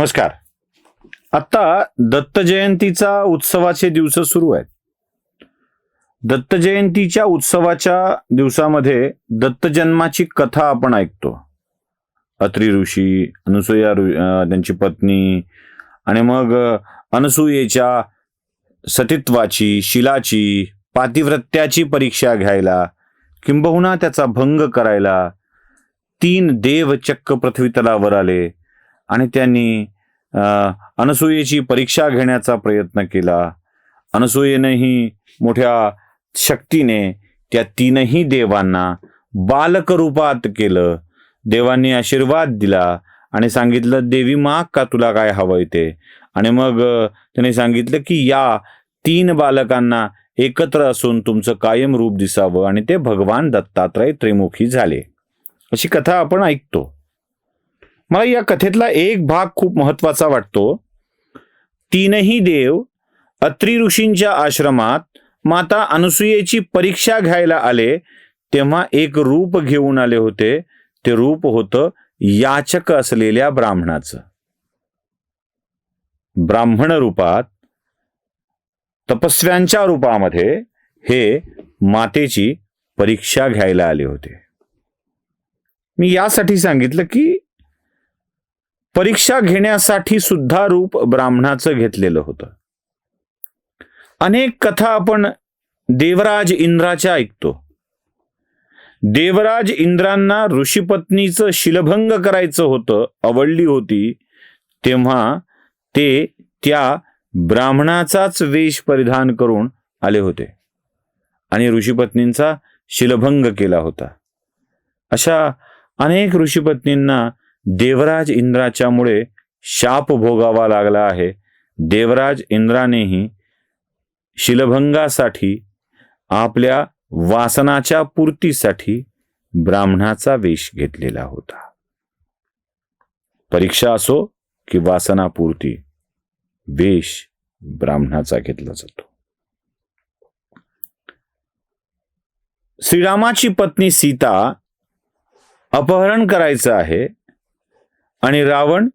नमस्कार. आता दत्त जयंतीचा उत्सवाचे दिवस सुरू आहेत. दत्त जयंतीच्या उत्सवाच्या दिवसामध्ये दत्त जन्माची कथा आपण ऐकतो. अत्री ऋषी अनुसूया त्यांची पत्नी आणि मग अनुसूयेच्या सतीत्वाची शिलाची पातिव्रत्याची परीक्षा घ्यायला किंबहुना त्याचा भंग करायला तीन देव चक्क पृथ्वी तलावर आले. आणि त्यांनी अनसूयेची परीक्षा घेण्याचा प्रयत्न केला. अनसूयेनेही मोठ्या शक्तीने त्या तीनही देवांना बालक रूपात केलं. देवांनी आशीर्वाद दिला आणि सांगितलं देवी माग का तुला काय हवंय ते? आणि मग त्याने सांगितलं की या तीन बालकांना एकत्र असून तुमचं कायम रूप दिसावं. आणि ते भगवान दत्तात्रय त्रिमुखी झाले. अशी कथा आपण ऐकतो. मला या कथेतला एक भाग खूप महत्त्वाचा वाटतो. तीनही देव अत्री ऋषींच्या आश्रमात माता अनुसूयेची परीक्षा घ्यायला आले तेव्हा एक रूप घेऊन आले होते. ते रूप होतं याचक असलेल्या ब्राह्मणाचं. ब्राह्मण रूपात तपस्व्यांच्या रूपामध्ये हे मातेची परीक्षा घ्यायला आले होते. मी यासाठी सांगितलं की परीक्षा घेण्यासाठी सुद्धा रूप ब्राह्मणाचं घेतलेलं होतं. अनेक कथा आपण देवराज इंद्राच्या ऐकतो. देवराज इंद्रांना ऋषीपत्नीचं शिलभंग करायचं होतं आवडली होती तेव्हा ते त्या ब्राह्मणाचाच वेश परिधान करून आले होते आणि ऋषीपत्नींचा शिलभंग केला होता. अशा अनेक ऋषीपत्नींना देवराज इंद्राच्यामुळे शाप भोगावा लागला आहे. देवराज इंद्रानेही शिलभंगासाठी आपल्या वासनाच्या पूर्तीसाठी ब्राह्मणाचा वेश घेतलेला होता. परीक्षा असो की वासनापूर्ती वेश ब्राह्मणाचा घेतला जातो. श्रीरामाची पत्नी सीता अपहरण करायचं आहे. आणि रावण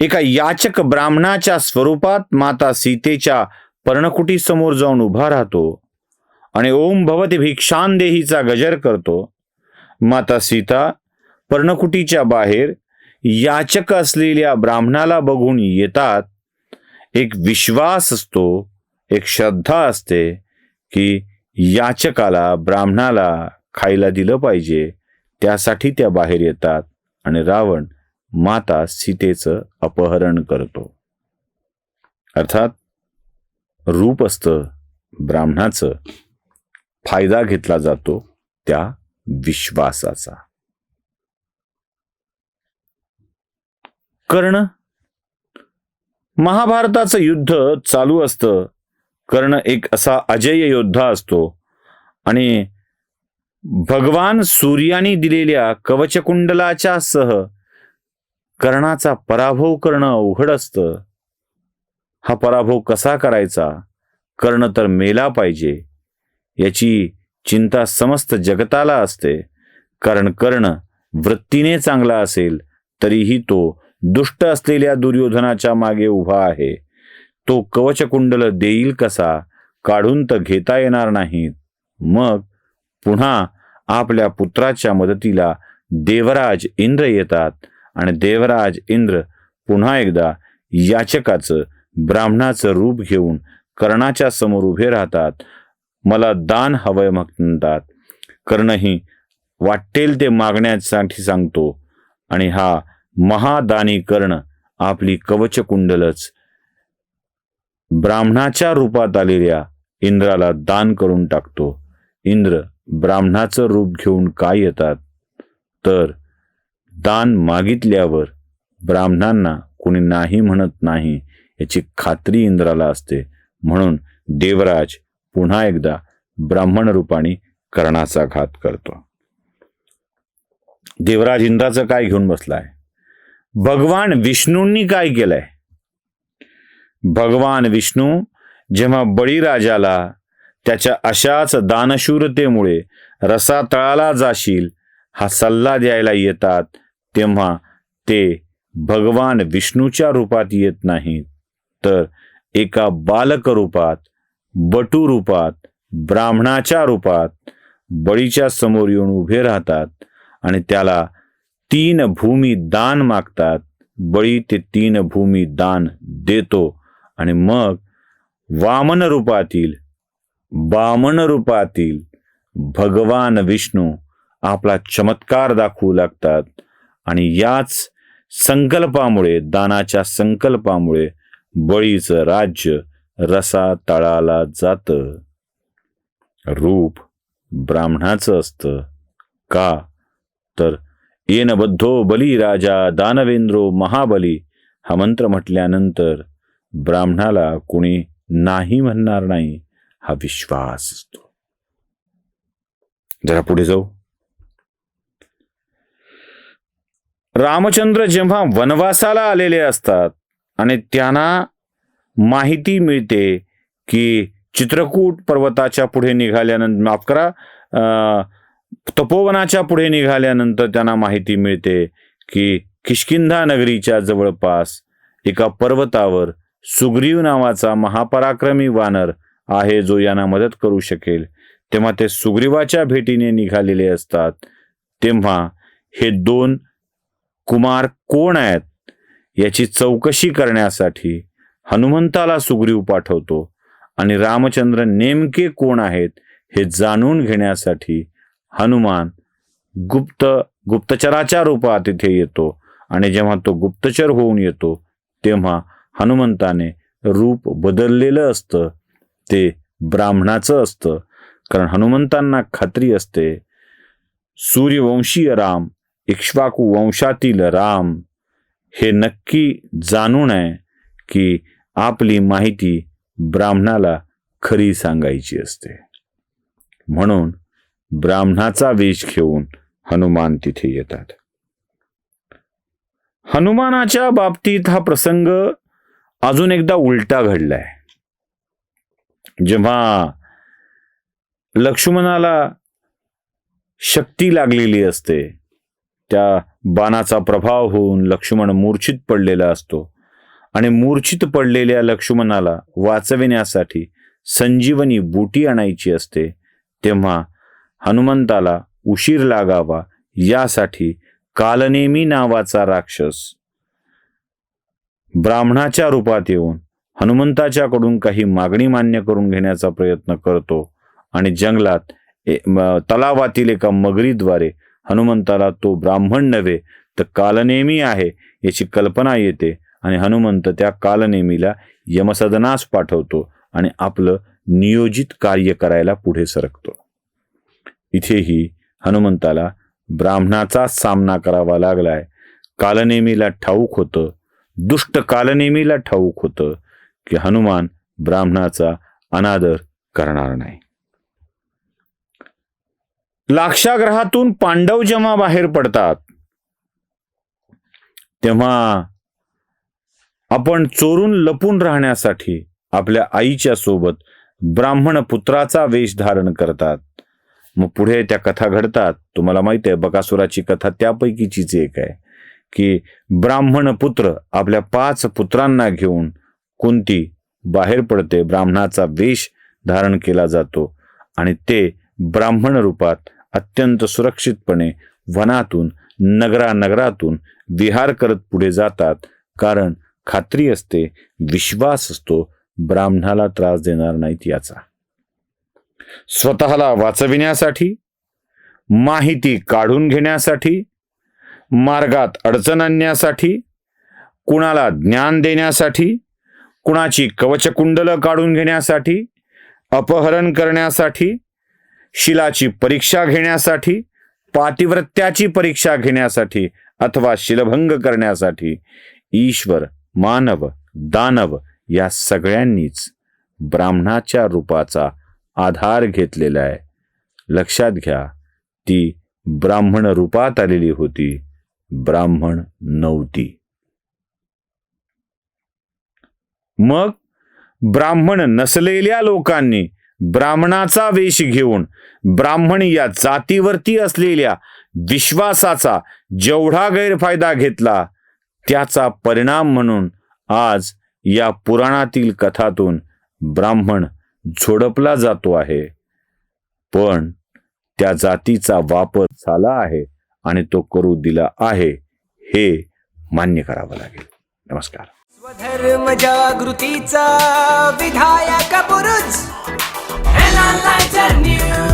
एका याचक ब्राह्मणाच्या स्वरूपात माता सीतेच्या पर्णकुटी समोर जाऊन उभा राहतो आणि ओम भवती भिक्षांदेहीचा गजर करतो. माता सीता पर्णकुटीच्या बाहेर याचक असलेल्या ब्राह्मणाला बघून येतात. एक विश्वास असतो एक श्रद्धा असते की याचकाला ब्राह्मणाला खायला दिलं पाहिजे. त्यासाठी त्या बाहेर येतात आणि रावण माता सीतेचं अपहरण करतो. अर्थात रूप असतं ब्राह्मणाचं. फायदा घेतला जातो त्या विश्वासाचा. कर्ण. महाभारताचं युद्ध चालू असतं. कर्ण एक असा अजय योद्धा असतो. आणि भगवान सूर्याने दिलेल्या कवचकुंडलाच्या सह कर्णाचा पराभव करणं अवघड असतं. हा पराभव कसा करायचा? कर्ण तर मेला पाहिजे. याची चिंता समस्त जगताला असते. कारण कर्ण वृत्तीने चांगला असेल तरीही तो दुष्ट असलेल्या दुर्योधनाच्या मागे उभा आहे. तो कवचकुंडल देईल कसा काढून तर घेता येणार नाहीत मग पुन्हा आपल्या पुत्राच्या मदतीला देवराज इंद्र येतात. आणि देवराज इंद्र पुन्हा एकदा याचकाचं ब्राह्मणाचं रूप घेऊन कर्णाच्या समोर उभे राहतात. मला दान हवंय म्हणतात. कर्णही वाटेल ते मागण्यासाठी सांगतो. आणि हा महादानी कर्ण आपली कवच कुंडलच ब्राह्मणाच्या रूपात आलेल्या इंद्राला दान करून टाकतो. इंद्र ब्राह्मणाचं रूप घेऊन काय येतात? तर दान मागितल्यावर ब्राह्मणांना कोणी नाही म्हणत नाही याची खात्री इंद्राला असते. म्हणून देवराज पुन्हा एकदा ब्राह्मण रूपाने कर्णाचा घात करतो. देवराज इंद्राचं काय घेऊन बसलाय? भगवान विष्णूंनी काय केलंय? भगवान विष्णू जेव्हा बळीराजाला त्याच्या अशाच दानशूरतेमुळे रसातळाला जाशील हा सल्ला द्यायला येतात तेव्हा ते भगवान विष्णूच्या रूपात येत नाहीत. तर एका बालक रूपात बटू रूपात ब्राह्मणाच्या रूपात बळीच्या समोर येऊन उभे राहतात आणि त्याला तीन भूमी दान मागतात. बळी ते तीन भूमी दान देतो आणि मग वामन रूपातील बामन रूपातील भगवान विष्णू आपला चमत्कार दाखवू लागतात. आणि याच संकल्पामुळे दानाच्या संकल्पामुळे बळीचं राज्य रसा तळाला जातं. रूप ब्राह्मणाचं असतं. का? तर येन बद्धो बली राजा दानवेंद्रो महाबली. हा मंत्र म्हटल्यानंतर ब्राह्मणाला कोणी नाही म्हणणार नाही. हा विश्वास असतो. जरा पुढे जाऊ. रामचंद्र जेव्हा वनवासाला आलेले असतात आणि त्यांना माहिती मिळते की चित्रकूट पर्वताच्या पुढे निघाल्यानंतर माफ करा तपोवनाच्या पुढे निघाल्यानंतर त्यांना माहिती मिळते की किशकिंधा नगरीच्या जवळपास एका पर्वतावर सुग्रीव नावाचा महापराक्रमी वानर आहे जो यांना मदत करू शकेल. तेव्हा ते सुग्रीवाच्या भेटीने निघालेले असतात. तेव्हा हे दोन कुमार कोण आहेत याची चौकशी करण्यासाठी हनुमंताला सुग्रीव पाठवतो आणि रामचंद्र नेमके कोण आहेत हे जाणून घेण्यासाठी हनुमान गुप्त गुप्तचराच्या रूपात तिथे येतो आणि जेव्हा तो गुप्तचर होऊन येतो तेव्हा हनुमंताने रूप बदललेलं असतं. ते ब्राह्मणाचं असतं. कारण हनुमंतांना खात्री असते सूर्यवंशीय राम इक्ष्वाकू वंशातील राम हे नक्की जाणून आहे की आपली माहिती ब्राह्मणाला खरी सांगायची असते. म्हणून ब्राह्मणाचा वेश घेऊन हनुमान तिथे येतात. हनुमानाच्या बाबतीत हा प्रसंग अजून एकदा उलटा घडलाय. जेव्हा लक्ष्मणाला शक्ती लागलेली असते त्या बाणाचा प्रभाव होऊन लक्ष्मण मूर्छित पडलेला असतो. आणि मूर्छित पडलेल्या लक्ष्मणाला वाचविण्यासाठी संजीवनी बुटी आणायची असते तेव्हा हनुमंताला उशीर लागावा यासाठी कालनेमी नावाचा राक्षस ब्राह्मणाच्या रूपात येऊन हनुमंताच्याकडून काही मागणी मान्य करून घेण्याचा प्रयत्न करतो आणि जंगलात तलावातील एका मगरीद्वारे हनुमंताला तो ब्राह्मण नव्हे तर कालनेमी आहे याची कल्पना येते. आणि हनुमंत त्या कालनेमीला यमसदनास पाठवतो आणि आपलं नियोजित कार्य करायला पुढे सरकतो. इथेही हनुमंताला ब्राह्मणाचा सामना करावा लागलाय. कालनेमीला ठाऊक होतं दुष्ट कालनेमीला ठाऊक होतं की हनुमान ब्राह्मणाचा अनादर करणार नाही. लाक्षाग्रहातून पांडव जेव्हा बाहेर पडतात तेव्हा आपण चोरून लपून राहण्यासाठी आपल्या आईच्या सोबत ब्राह्मण पुत्राचा वेश धारण करतात. मग पुढे त्या कथा घडतात. तुम्हाला माहीत आहे बकासुराची कथा त्यापैकीचीच एक आहे की ब्राह्मण पुत्र आपल्या पाच पुत्रांना घेऊन कुंती बाहेर पडते ब्राह्मणाचा वेश धारण केला जातो आणि ते ब्राह्मण रूपात अत्यंत सुरक्षितपणे वनातून नगरा नगरातून विहार करत पुढे जातात. कारण खात्री असते विश्वास असतो ब्राह्मणाला त्रास देणार नाहीत याचा. स्वतःला वाचविण्यासाठी माहिती काढून घेण्यासाठी मार्गात अडचण आणण्यासाठी कुणाला ज्ञान देण्यासाठी कुणाची कवचकुंडलं काढून घेण्यासाठी अपहरण करण्यासाठी शिलाची परीक्षा घेण्यासाठी पातिव्रत्याची परीक्षा घेण्यासाठी अथवा शिलभंग करण्यासाठी ईश्वर मानव दानव या सगळ्यांनीच ब्राह्मणाच्या रूपाचा आधार घेतलेला आहे. लक्षात घ्या ती ब्राह्मण रूपात आलेली होती ब्राह्मण नव्हती. मग ब्राह्मण नसलेल्या लोकांनी ब्राह्मणाचा वेश घेऊन ब्राह्मण या जातीवरती असलेल्या विश्वासाचा जेवढा गैरफायदा घेतला त्याचा परिणाम म्हणून आज या पुराणातील कथातून ब्राह्मण झोडपला जातो आहे. पण त्या जातीचा वापर झाला आहे आणि तो करू दिला आहे हे मान्य करावं लागेल. नमस्कार. स्वधर्म जागृतीचा विधायक sunlight and news.